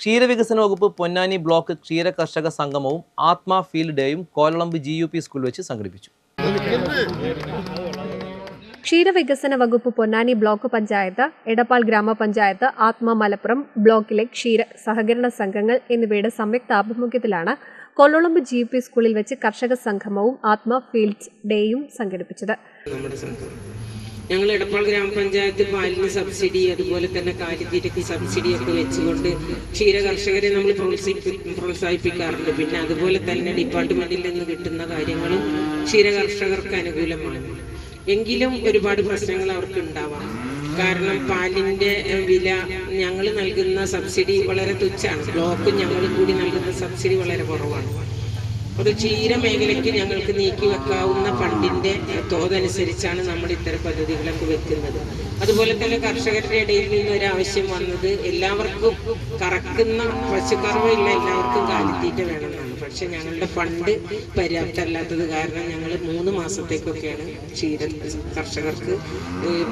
ക്ഷീരവികസന വകുപ്പ് പൊന്നാനി ബ്ലോക്ക് ക്ഷീര കർഷക സംഗമവും ആത്മ ഫീൽഡ് ഡേയും കോലളമ്പ് ജി യു പി സ്കൂളിൽ വെച്ച് സംഘടിപ്പിച്ചു. ക്ഷീരവികസന വകുപ്പ് പൊന്നാനി ബ്ലോക്ക് പഞ്ചായത്ത് എടപ്പാൾ ഗ്രാമപഞ്ചായത്ത് ആത്മ മലപ്പുറം ബ്ലോക്കിലെ ക്ഷീര സഹകരണ സംഘങ്ങൾ എന്നിവയുടെ സംയുക്ത ആഭിമുഖ്യത്തിലാണ് കൊള്ളോളമ്പ് ജി പി സ്കൂളിൽ വെച്ച് കർഷക സംഗമവും ആത്മ ഫീൽഡ് ഡേയും സംഘടിപ്പിച്ചത്. ഞങ്ങൾ എടപ്പാൾ ഗ്രാമപഞ്ചായത്ത് പാലിന് സബ്സിഡി അതുപോലെ തന്നെ കാലിത്തീറ്റയ്ക്ക് സബ്സിഡി ഒക്കെ വെച്ചുകൊണ്ട് ക്ഷീര കർഷകരെ നമ്മൾ പ്രോത്സാഹിപ്പി പ്രോത്സാഹിപ്പിക്കാറുണ്ട്. പിന്നെ അതുപോലെ തന്നെ ഡിപ്പാർട്ട്മെന്റിൽ നിന്ന് കിട്ടുന്ന കാര്യങ്ങളും ക്ഷീര കർഷകർക്ക് അനുകൂലമാണ്. എങ്കിലും ഒരുപാട് പ്രശ്നങ്ങൾ അവർക്ക് ഉണ്ടാവാം. കാരണം പാലിന്റെ വില ഞങ്ങൾ നൽകുന്ന സബ്സിഡി വളരെ തുച്ഛാണ് ബ്ലോക്ക് ഞങ്ങൾ കൂടി നൽകുന്ന സബ്സിഡി വളരെ കുറവാണ്. ഒരു ക്ഷീര മേഖലയ്ക്ക് ഞങ്ങൾക്ക് നീക്കി വെക്കാവുന്ന ഫണ്ടിന്റെ ഏഹ്, തോതനുസരിച്ചാണ് നമ്മൾ ഇത്തരം പദ്ധതികളൊക്കെ വെക്കുന്നത്. അതുപോലെ തന്നെ കർഷകരുടെ ഇടയിൽ നിന്ന് ഒരു ആവശ്യം വന്നത് എല്ലാവർക്കും കറക്കുന്ന പശുക്കറവില്ല എല്ലാവർക്കും കാലിത്തീറ്റ വേണമെന്നാണ്. പക്ഷെ ഞങ്ങളുടെ ഫണ്ട് പര്യാപ്തമല്ലാത്തത് കാരണം ഞങ്ങൾ മൂന്ന് മാസത്തേക്കൊക്കെയാണ് ക്ഷീര കർഷകർക്ക്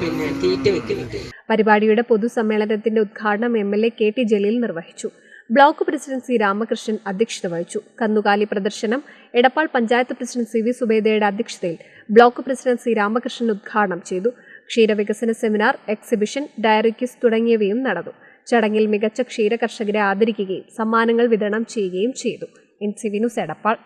പിന്നെ തീറ്റ വെക്കുന്നത്. പരിപാടിയുടെ പൊതുസമ്മേളനത്തിന്റെ ഉദ്ഘാടനം M L A K T Jaleel നിർവഹിച്ചു. ബ്ലോക്ക് പ്രസിഡന്റ് സി രാമകൃഷ്ണൻ അധ്യക്ഷത വഹിച്ചു. കന്നുകാലി പ്രദർശനം Edappal panchayat president C V സുബേദയുടെ അധ്യക്ഷതയിൽ ബ്ലോക്ക് പ്രസിഡന്റ് സി രാമകൃഷ്ണൻ ഉദ്ഘാടനം ചെയ്തു. ക്ഷീരവികസന സെമിനാർ എക്സിബിഷൻ ഡയറി ക്വിസ് തുടങ്ങിയവയും നടന്നു. ചടങ്ങിൽ മികച്ച ക്ഷീര കർഷകരെ ആദരിക്കുകയും സമ്മാനങ്ങൾ വിതരണം ചെയ്യുകയും ചെയ്തു. N C V news Edappal.